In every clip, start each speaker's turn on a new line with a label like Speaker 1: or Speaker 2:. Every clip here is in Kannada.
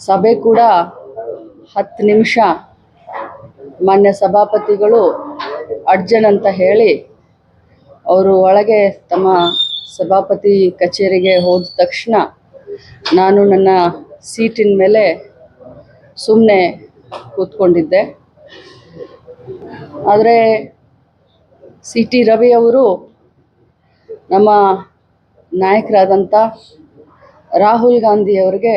Speaker 1: ಸಭೆ ಕೂಡ ಹತ್ತು ನಿಮಿಷ. ಮಾನ್ಯ ಸಭಾಪತಿಗಳು ಅರ್ಜನ್ ಅಂತ ಹೇಳಿ ಅವರು ಒಳಗೆ ತಮ್ಮ ಸಭಾಪತಿ ಕಚೇರಿಗೆ ಹೋದ ತಕ್ಷಣ ನಾನು ನನ್ನ ಸೀಟಿನ ಮೇಲೆ ಸುಮ್ಮನೆ ಕೂತ್ಕೊಂಡಿದ್ದೆ. ಆದರೆ ಸಿ ಟಿ ರವಿ ಅವರು ನಮ್ಮ ನಾಯಕರಾದಂಥ ರಾಹುಲ್ ಗಾಂಧಿ ಅವರಿಗೆ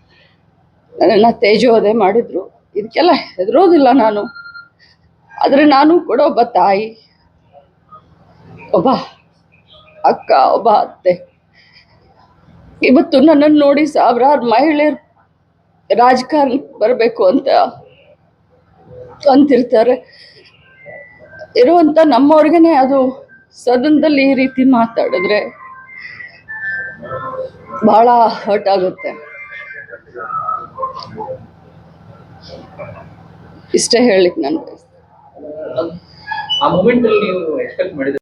Speaker 1: ನನ್ನನ್ನು ತೇಜೋದೆ ಮಾಡಿದರು. ಇದಕ್ಕೆಲ್ಲ ಹೆದರೋದಿಲ್ಲ ನಾನು. ಆದರೆ ನಾನು ಕೂಡ ಒಬ್ಬ ತಾಯಿ, ಒಬ್ಬ ಅಕ್ಕ, ಒಬ್ಬ ಅತ್ತೆ. ಇವತ್ತು ನನ್ನನ್ನು ನೋಡಿ ಸಾವಿರಾರು ಮಹಿಳೆಯರು ರಾಜಕಾರಣಕ್ಕೆ ಬರಬೇಕು ಅಂತ ಅಂತಿರ್ತಾರೆ. ಇರುವಂಥ ನಮ್ಮವ್ರಿಗೇ ಅದು ಸದನದಲ್ಲಿ ಈ ರೀತಿ ಮಾತಾಡಿದ್ರೆ ಬಹಳ ಹರ್ಟ್ ಆಗುತ್ತೆ. ಇಷ್ಟೇ ಹೇಳಲಿಕ್ಕೆ ನಾನು
Speaker 2: ಆ ಮೂಮೆಂಟ್ ಅಲ್ಲಿ ನೀವು ಎಕ್ಸ್ಪೆಕ್ಟ್ ಮಾಡಿದ್ರೆ